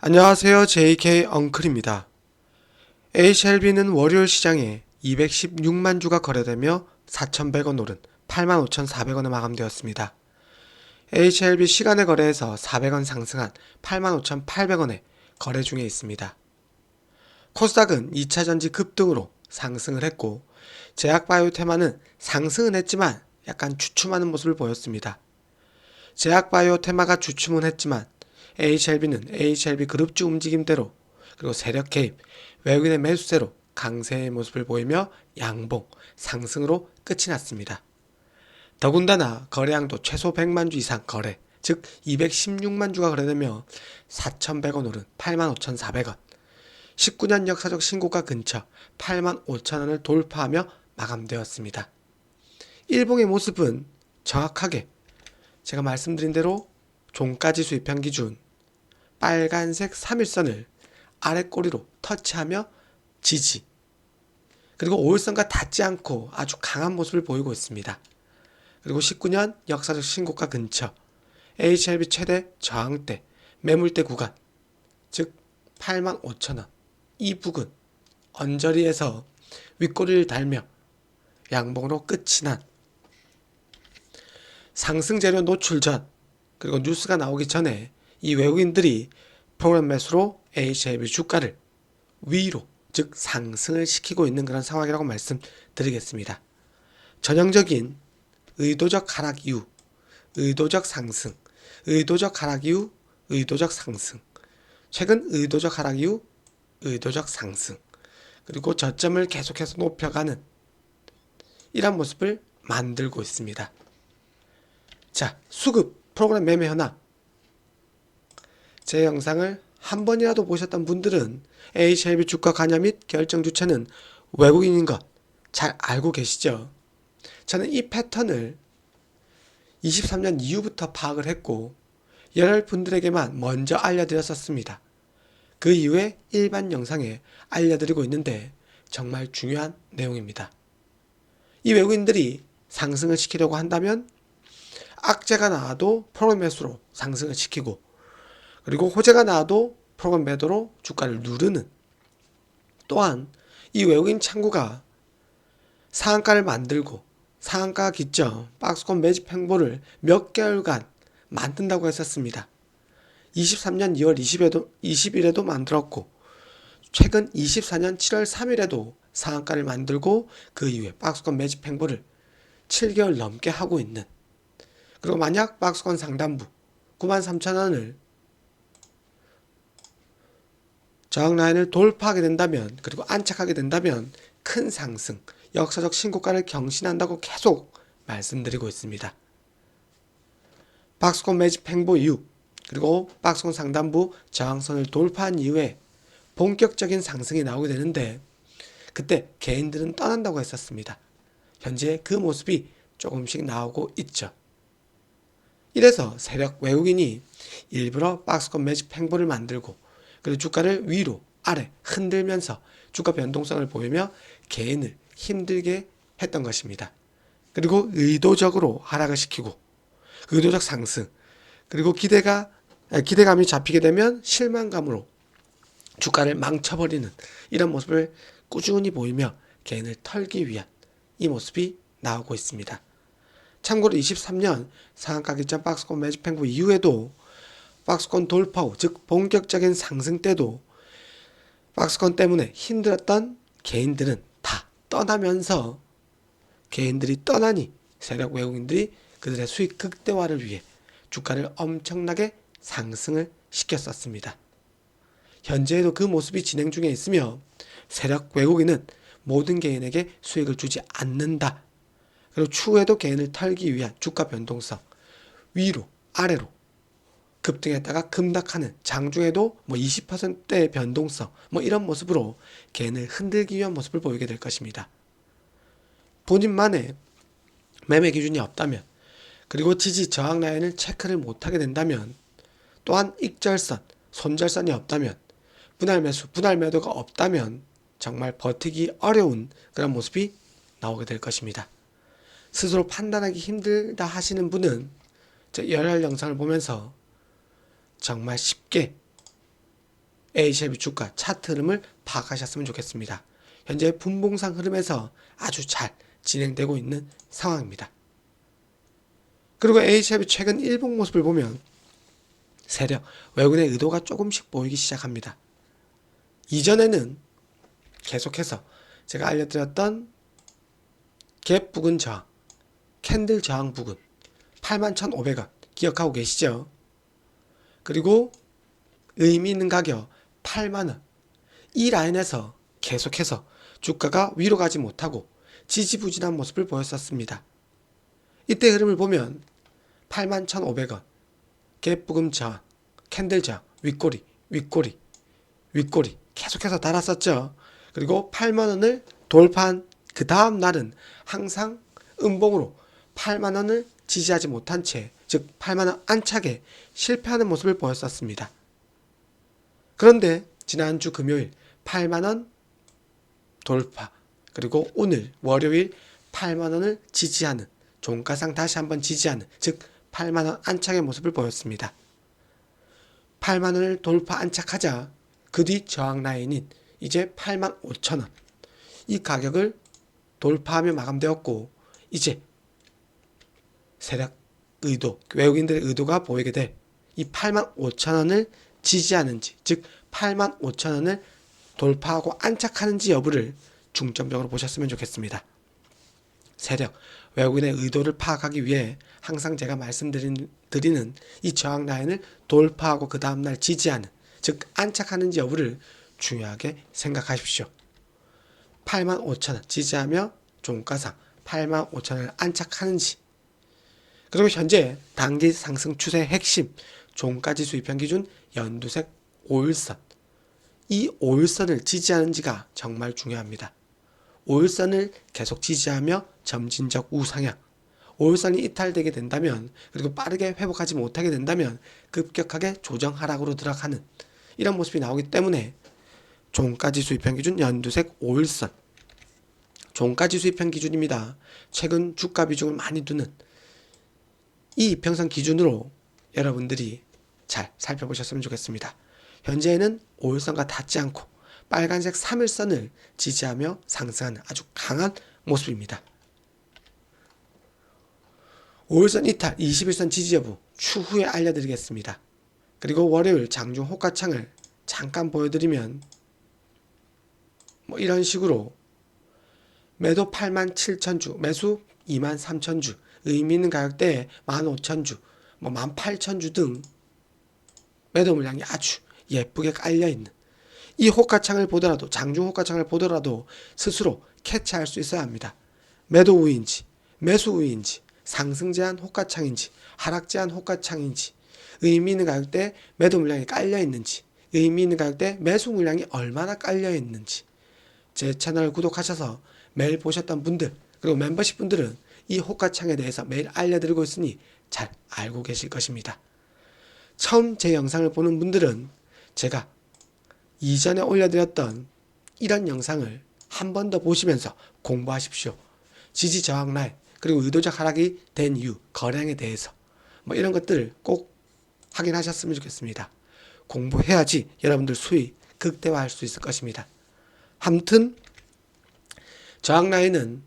안녕하세요. JK 엉클입니다. HLB는 월요일 시장에 216만 주가 거래되며 4,100원 오른 85,400원에 마감되었습니다. HLB 시간의 거래에서 400원 상승한 85,800원에 거래 중에 있습니다. 코스닥은 2차 전지 급등으로 상승을 했고 제약바이오 테마는 상승은 했지만 약간 주춤하는 모습을 보였습니다. 제약바이오 테마가 주춤은 했지만 HLB는 HLB 그룹주 움직임대로 그리고 세력 개입, 외국인의 매수세로 강세의 모습을 보이며 양봉, 상승으로 끝이 났습니다. 더군다나 거래량도 최소 100만 주 이상 거래, 즉 216만 주가 거래되며 4,100원 오른 85,400원, 19년 역사적 신고가 근처 8만 5천 원을 돌파하며 마감되었습니다. 일봉의 모습은 정확하게 제가 말씀드린 대로 종가지 수입형 기준 빨간색 3일선을 아래 꼬리로 터치하며 지지 그리고 5일선과 닿지 않고 아주 강한 모습을 보이고 있습니다. 그리고 19년 역사적 신고가 근처 HLB 최대 저항대 매물대 구간 즉 8만 5천 원 이 부근 언저리에서 윗꼬리를 달며 양봉으로 끝이 난 상승 재료 노출 전 그리고 뉴스가 나오기 전에 이 외국인들이 프로그램 매수로 HLB 주가를 위로 즉 상승을 시키고 있는 그런 상황이라고 말씀드리겠습니다. 전형적인 의도적 하락 이후 의도적 상승, 의도적 하락 이후 의도적 상승, 최근 의도적 하락 이후 의도적 상승, 그리고 저점을 계속해서 높여가는 이런 모습을 만들고 있습니다. 자, 수급 프로그램 매매 현황. 제 영상을 한 번이라도 보셨던 분들은 HLB 주가 관여 및 결정 주체는 외국인인 것 잘 알고 계시죠? 저는 이 패턴을 23년 이후부터 파악을 했고 여러 분들에게만 먼저 알려드렸었습니다. 그 이후에 일반 영상에 알려드리고 있는데 정말 중요한 내용입니다. 이 외국인들이 상승을 시키려고 한다면 악재가 나와도 프로그램 매수로 상승을 시키고 그리고 호재가 나와도 프로그램 매도로 주가를 누르는 또한 이 외국인 창구가 상한가를 만들고 상한가 기점 박스권 매집 행보를 몇 개월간 만든다고 했었습니다. 23년 2월 20일에도, 20일에도 만들었고 최근 24년 7월 3일에도 상한가를 만들고 그 이후에 박스권 매집 행보를 7개월 넘게 하고 있는 그리고 만약 박스권 상단부 93,000원을 저항 라인을 돌파하게 된다면 그리고 안착하게 된다면 큰 상승, 역사적 신고가를 경신한다고 계속 말씀드리고 있습니다. 박스권 매집 행보 이후 그리고 박스권 상단부 저항선을 돌파한 이후에 본격적인 상승이 나오게 되는데 그때 개인들은 떠난다고 했었습니다. 현재 그 모습이 조금씩 나오고 있죠. 이래서 세력 외국인이 일부러 박스권 매집 행보를 만들고 그리고 주가를 위로 아래 흔들면서 주가 변동성을 보이며 개인을 힘들게 했던 것입니다. 그리고 의도적으로 하락을 시키고 의도적 상승 그리고 기대가 기대감이 잡히게 되면 실망감으로 주가를 망쳐버리는 이런 모습을 꾸준히 보이며 개인을 털기 위한 이 모습이 나오고 있습니다. 참고로 23년 상한가 기점 박스권 매집 행보 이후에도 박스권 돌파 후, 즉 본격적인 상승 때도 박스권 때문에 힘들었던 개인들은 다 떠나면서 개인들이 떠나니 세력 외국인들이 그들의 수익 극대화를 위해 주가를 엄청나게 상승을 시켰었습니다. 현재에도 그 모습이 진행 중에 있으며 세력 외국인은 모든 개인에게 수익을 주지 않는다. 그리고 추후에도 개인을 털기 위한 주가 변동성 위로 아래로 급등했다가 급락하는 장중에도 뭐 20%의 변동성 뭐 이런 모습으로 개인을 흔들기 위한 모습을 보이게 될 것입니다. 본인만의 매매 기준이 없다면 그리고 지지 저항 라인을 체크를 못하게 된다면 또한 익절선, 손절선이 없다면 분할 매수, 분할 매도가 없다면 정말 버티기 어려운 그런 모습이 나오게 될 것입니다. 스스로 판단하기 힘들다 하시는 분은 저 열혈 영상을 보면서 정말 쉽게 A샵의 주가 차트 흐름을 파악하셨으면 좋겠습니다. 현재 분봉상 흐름에서 아주 잘 진행되고 있는 상황입니다. 그리고 A샵의 최근 일봉 모습을 보면 세력, 외국인의 의도가 조금씩 보이기 시작합니다. 이전에는 계속해서 제가 알려드렸던 갭 부근 저항, 캔들 저항 부근 81,500원 기억하고 계시죠? 그리고 의미 있는 가격 8만원 이 라인에서 계속해서 주가가 위로 가지 못하고 지지부진한 모습을 보였었습니다. 이때 흐름을 보면 81,500원 갭부금 저항 캔들 저항 윗꼬리 윗꼬리 윗꼬리 계속해서 달았었죠. 그리고 8만원을 돌파한 그 다음 날은 항상 음봉으로 8만원을 지지하지 못한 채, 즉 8만원 안착에 실패하는 모습을 보였었습니다. 그런데 지난주 금요일 8만원 돌파, 그리고 오늘 월요일 8만원을 지지하는 종가상 다시 한번 지지하는, 즉 8만원 안착의 모습을 보였습니다. 8만원을 돌파 안착하자 그 뒤 저항 라인인 이제 8만 5천원 이 가격을 돌파하며 마감되었고 이제 세력 의도 외국인들의 의도가 보이게 될 이 8만 5천 원을 지지하는지 즉 8만 5천 원을 돌파하고 안착하는지 여부를 중점적으로 보셨으면 좋겠습니다. 세력 외국인의 의도를 파악하기 위해 항상 제가 말씀드리는 이 저항 라인을 돌파하고 그 다음날 지지하는 즉 안착하는지 여부를 중요하게 생각하십시오. 8만 5천 원 지지하며 종가상 8만 5천 원을 안착하는지 그리고 현재 단기 상승 추세 핵심 종가지 수 입현 기준 연두색 5일선 이 5일선을 지지하는지가 정말 중요합니다. 5일선을 계속 지지하며 점진적 우상향 5일선이 이탈되게 된다면 그리고 빠르게 회복하지 못하게 된다면 급격하게 조정 하락으로 들어가는 이런 모습이 나오기 때문에 종가지수 입현 기준 연두색 5일선 종가지수 입현 기준입니다. 최근 주가 비중을 많이 두는 이 이평선 기준으로 여러분들이 잘 살펴보셨으면 좋겠습니다. 현재는 5일선과 닿지 않고 빨간색 3일선을 지지하며 상승하는 아주 강한 모습입니다. 5일선 이탈, 21선 지지 여부 추후에 알려드리겠습니다. 그리고 월요일 장중 호가창을 잠깐 보여드리면 뭐 이런 식으로 매도 8만 7천 주, 매수 2만 3천 주, 의미 있는 가격대에 1만 5천 주, 뭐 1만 8천 주 등 매도 물량이 아주 예쁘게 깔려 있는 이 호가창을 보더라도 장중 호가창을 보더라도 스스로 캐치할 수 있어야 합니다. 매도 우위인지 매수 우위인지 상승 제한 호가창인지 하락 제한 호가창인지 의미 있는 가격대 매도 물량이 깔려 있는지 의미 있는 가격대 매수 물량이 얼마나 깔려 있는지 제 채널 구독하셔서 매일 보셨던 분들 그리고 멤버십 분들은 이 호가창에 대해서 매일 알려드리고 있으니 잘 알고 계실 것입니다. 처음 제 영상을 보는 분들은 제가 이전에 올려드렸던 이런 영상을 한 번 더 보시면서 공부하십시오. 지지 저항 라인 그리고 의도적 하락이 된 이유 거량에 대해서 뭐 이런 것들을 꼭 확인하셨으면 좋겠습니다. 공부해야지 여러분들 수익 극대화할 수 있을 것입니다. 함튼 저항 라인은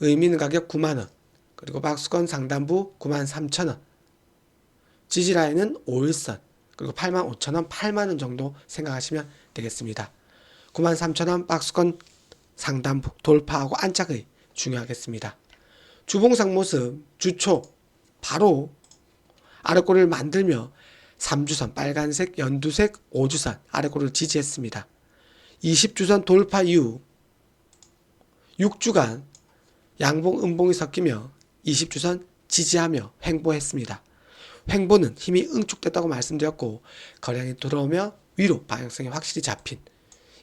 의미 있는 가격 9만원 그리고 박수권 상단부 9만 3천원 지지 라인은 5일선 그리고 8만 5천원 8만원 정도 생각하시면 되겠습니다. 9만 3천원 박수권 상단부 돌파하고 안착의 중요하겠습니다. 주봉상 모습 주초 바로 아래꼬리를 만들며 3주선 빨간색 연두색 5주선 아래꼬리를 지지했습니다. 20주선 돌파 이후 6주간 양봉 음봉이 섞이며 20주선 지지하며 횡보했습니다. 횡보는 힘이 응축됐다고 말씀드렸고 거량이 들어오며 위로 방향성이 확실히 잡힌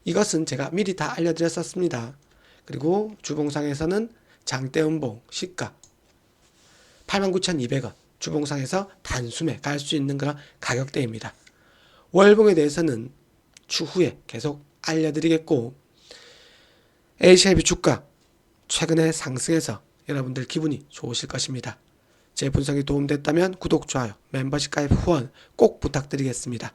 이것은 제가 미리 다 알려드렸었습니다. 그리고 주봉상에서는 장대 음봉 시가 89,200원 주봉상에서 단숨에 갈 수 있는 그런 가격대입니다. 월봉에 대해서는 추후에 계속 알려드리겠고 A샵이 주가 최근에 상승해서 여러분들 기분이 좋으실 것입니다. 제 분석이 도움됐다면 구독, 좋아요, 멤버십 가입 후원 꼭 부탁드리겠습니다.